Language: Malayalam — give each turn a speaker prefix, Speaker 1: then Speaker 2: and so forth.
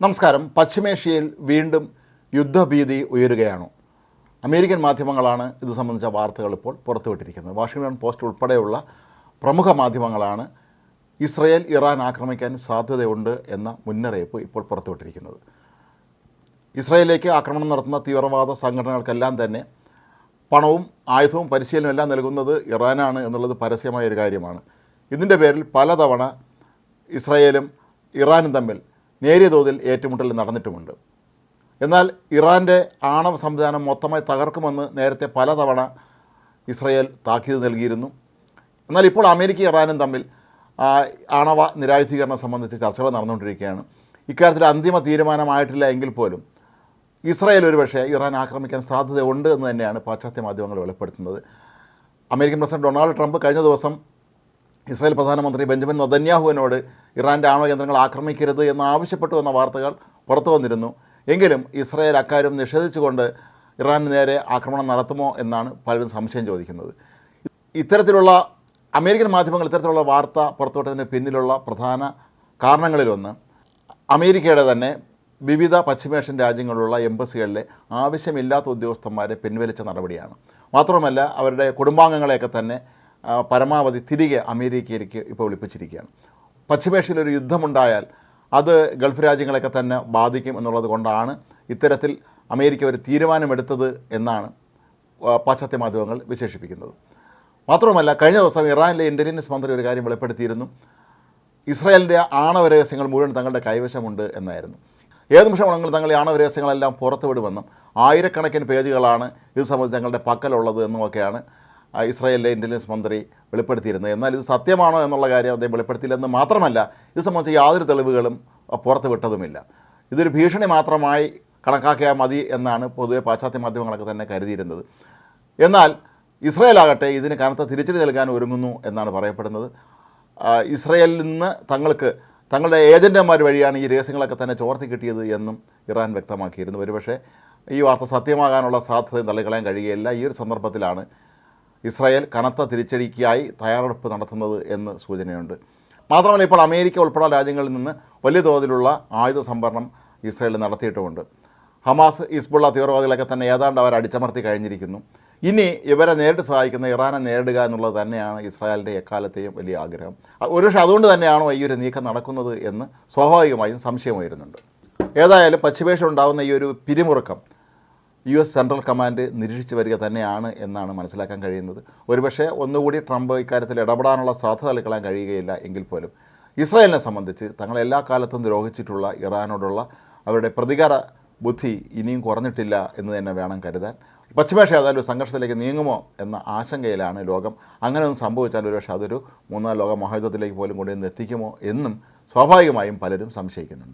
Speaker 1: നമസ്കാരം. പശ്ചിമേഷ്യയിൽ വീണ്ടും യുദ്ധഭീതി ഉയരുകയാണോ. അമേരിക്കൻ മാധ്യമങ്ങളാണ് ഇത് സംബന്ധിച്ച വാർത്തകൾ ഇപ്പോൾ പുറത്തുവിട്ടിരിക്കുന്നത്. വാഷിംഗ്ടൺ പോസ്റ്റ് ഉൾപ്പെടെയുള്ള പ്രമുഖ മാധ്യമങ്ങളാണ് ഇസ്രയേൽ ഇറാൻ ആക്രമിക്കാൻ സാധ്യതയുണ്ട് എന്ന മുന്നറിയിപ്പ് ഇപ്പോൾ പുറത്തുവിട്ടിരിക്കുന്നത്. ഇസ്രയേലിലേക്ക് ആക്രമണം നടത്തുന്ന തീവ്രവാദ സംഘടനകൾക്കെല്ലാം തന്നെ പണവും ആയുധവും പരിശീലനവും എല്ലാം നൽകുന്നത് ഇറാനാണ് എന്നുള്ളത് പരസ്യമായ ഒരു കാര്യമാണ്. ഇതിന്റെ പേരിൽ പലതവണ ഇസ്രയേലും ഇറാനും തമ്മിൽ നേരിയ തോതിൽ ഏറ്റുമുട്ടൽ നടന്നിട്ടുമുണ്ട്. എന്നാൽ ഇറാന്റെ ആണവ സംവിധാനം മൊത്തമായി തകർക്കുമെന്ന് നേരത്തെ പലതവണ ഇസ്രയേൽ താക്കീത് നൽകിയിരുന്നു. എന്നാൽ ഇപ്പോൾ അമേരിക്ക ഇറാനും തമ്മിൽ ആണവ നിരായുധീകരണം സംബന്ധിച്ച് ചർച്ചകൾ നടന്നുകൊണ്ടിരിക്കുകയാണ്. ഇക്കാര്യത്തിൽ അന്തിമ തീരുമാനമായിട്ടില്ല എങ്കിൽ പോലും ഇസ്രായേൽ ഒരുപക്ഷെ ഇറാൻ ആക്രമിക്കാൻ സാധ്യതയുണ്ട് എന്ന് തന്നെയാണ് പാശ്ചാത്യ മാധ്യമങ്ങൾ വെളിപ്പെടുത്തുന്നത്. അമേരിക്കൻ പ്രസിഡന്റ് ഡൊണാൾഡ് ട്രംപ് കഴിഞ്ഞ ദിവസം ഇസ്രായേൽ പ്രധാനമന്ത്രി ബെഞ്ചമിൻ നദന്യാഹുവിനോട് ഇറാന്റെ ആണവ കേന്ദ്രങ്ങൾ ആക്രമിക്കരുത് എന്ന് ആവശ്യപ്പെട്ടു എന്ന വാർത്തകൾ പുറത്തു വന്നിരുന്നു. എങ്കിലും ഇസ്രായേൽ അക്കാര്യം നിഷേധിച്ചുകൊണ്ട് ഇറാന് നേരെ ആക്രമണം നടത്തുമോ എന്നാണ് പലരും സംശയം ചോദിക്കുന്നത്. ഇത്തരത്തിലുള്ള അമേരിക്കൻ മാധ്യമങ്ങൾ ഇത്തരത്തിലുള്ള വാർത്ത പുറത്തുവിട്ടതിന് പിന്നിലുള്ള പ്രധാന കാരണങ്ങളിലൊന്ന് അമേരിക്കയുടെ തന്നെ വിവിധ പശ്ചിമേഷ്യൻ രാജ്യങ്ങളിലുള്ള എംബസികളിലെ ആവശ്യമില്ലാത്ത ഉദ്യോഗസ്ഥന്മാരെ പിൻവലിച്ച നടപടിയാണ്. മാത്രമല്ല അവരുടെ കുടുംബാംഗങ്ങളെയൊക്കെ തന്നെ പരമാവധി തിരികെ അമേരിക്കയിലേക്ക് ഇപ്പോൾ വിളിപ്പിച്ചിരിക്കുകയാണ്. പശ്ചിമേഷ്യയിൽ ഒരു യുദ്ധമുണ്ടായാൽ അത് ഗൾഫ് രാജ്യങ്ങളെയൊക്കെ തന്നെ ബാധിക്കും എന്നുള്ളത് കൊണ്ടാണ് ഇത്തരത്തിൽ അമേരിക്ക ഒരു തീരുമാനമെടുത്തത് എന്നാണ് പാശ്ചാത്യ മാധ്യമങ്ങൾ വിശേഷിപ്പിക്കുന്നത്. മാത്രവുമല്ല കഴിഞ്ഞ ദിവസം ഇറാനിലെ ഇന്റലിജൻസ് മന്ത്രി ഒരു കാര്യം വെളിപ്പെടുത്തിയിരുന്നു. ഇസ്രായേലിന്റെ ആണവ രഹസ്യങ്ങൾ മുഴുവൻ തങ്ങളുടെ കൈവശമുണ്ട് എന്നായിരുന്നു. ഏത് നിമിഷമാണെങ്കിലും തങ്ങൾ ഈ ആണവ രഹസ്യങ്ങളെല്ലാം പുറത്തുവിടുമെന്നും ആയിരക്കണക്കിന് പേജുകളാണ് ഇത് സംബന്ധിച്ച് തങ്ങളുടെ പക്കലുള്ളത് എന്നുമൊക്കെയാണ് ഇസ്രായേലിലെ ഇന്റലിജൻസ് മന്ത്രി വെളിപ്പെടുത്തിയിരുന്നത് എന്നാൽ ഇത് സത്യമാണോ എന്നുള്ള കാര്യം അദ്ദേഹം വെളിപ്പെടുത്തിയില്ലെന്ന് മാത്രമല്ല ഇത് സംബന്ധിച്ച് യാതൊരു തെളിവുകളും പുറത്ത് പുറത്തുവിട്ടതുമില്ല. ഇതൊരു ഭീഷണി മാത്രമായി കണക്കാക്കിയാൽ മതി എന്നാണ് പൊതുവെ പാശ്ചാത്യ മാധ്യമങ്ങളൊക്കെ തന്നെ കരുതിയിരുന്നത്. എന്നാൽ ഇസ്രായേൽ ആകട്ടെ ഇതിന് കനത്ത തിരിച്ചടി നൽകാൻ ഒരുങ്ങുന്നു എന്നാണ് പറയപ്പെടുന്നത്. ഇസ്രായേലിൽ നിന്ന് തങ്ങൾക്ക് തങ്ങളുടെ ഏജന്റന്മാർ വഴിയാണ് ഈ രഹസ്യങ്ങളൊക്കെ തന്നെ ചോർത്തി കിട്ടിയത് എന്നും ഇറാൻ വ്യക്തമാക്കിയിരുന്നു. ഒരുപക്ഷേ ഈ വാർത്ത സത്യമാകാനുള്ള സാധ്യത തള്ളിക്കളയാൻ കഴിയുകയില്ല. ഈ ഒരു സന്ദർഭത്തിലാണ് ഇസ്രായേൽ കനത്ത തിരിച്ചടിക്കായി തയ്യാറെടുപ്പ് നടത്തുന്നത് എന്ന് സൂചനയുണ്ട്. മാത്രമല്ല ഇപ്പോൾ അമേരിക്ക ഉൾപ്പെടെ രാജ്യങ്ങളിൽ നിന്ന് വലിയ തോതിലുള്ള ആയുധ സംഭരണം ഇസ്രായേൽ നടത്തിയിട്ടുമുണ്ട്. ഹമാസ് ഹിസ്ബുള്ള തീവ്രവാദികളൊക്കെ തന്നെ ഏതാണ്ട് അവർ അടിച്ചമർത്തി കഴിഞ്ഞിരിക്കുന്നു. ഇനി ഇവരെ നേരിട്ട് സഹായിക്കുന്ന ഇറാനെ നേരിടുക എന്നുള്ളത് തന്നെയാണ് ഇസ്രായേലിന്റെ എക്കാലത്തെയും വലിയ ആഗ്രഹം. ഒരുപക്ഷെ അതുകൊണ്ട് തന്നെയാണോ ഈ ഒരു നീക്കം നടക്കുന്നത് എന്ന് സ്വാഭാവികമായും സംശയം ഉയരുന്നുണ്ട്. ഏതായാലും പശ്ചിമേഷ്യ ഉണ്ടാകുന്ന ഈ ഒരു പിരിമുറുക്കം യു എസ് സെൻട്രൽ കമാൻഡ് നിരീക്ഷിച്ചു വരിക തന്നെയാണ് എന്നാണ് മനസ്സിലാക്കാൻ കഴിയുന്നത്. ഒരുപക്ഷെ ഒന്നുകൂടി ട്രംപ് ഇക്കാര്യത്തിൽ ഇടപെടാനുള്ള സാധ്യത തള്ളിക്കളയാൻ കഴിയുകയില്ല എങ്കിൽ പോലും. ഇസ്രായേലിനെ സംബന്ധിച്ച് തങ്ങൾ എല്ലാ കാലത്തും ദ്രോഹിച്ചിട്ടുള്ള ഇറാനോടുള്ള അവരുടെ പ്രതികാര ബുദ്ധി ഇനിയും കുറഞ്ഞിട്ടില്ല എന്ന് തന്നെ വേണം കരുതാൻ. പശ്ചിമേഷ്യ ഏതായാലും സംഘർഷത്തിലേക്ക് നീങ്ങുമോ എന്ന ആശങ്കയിലാണ് ലോകം. അങ്ങനെ ഒന്നും സംഭവിച്ചാൽ ഒരുപക്ഷെ അതൊരു മൂന്നാം ലോക മഹായുദ്ധത്തിലേക്ക് പോലും കൊണ്ടുവന്ന് എത്തിക്കുമോ എന്നും സ്വാഭാവികമായും പലരും സംശയിക്കുന്നുണ്ട്.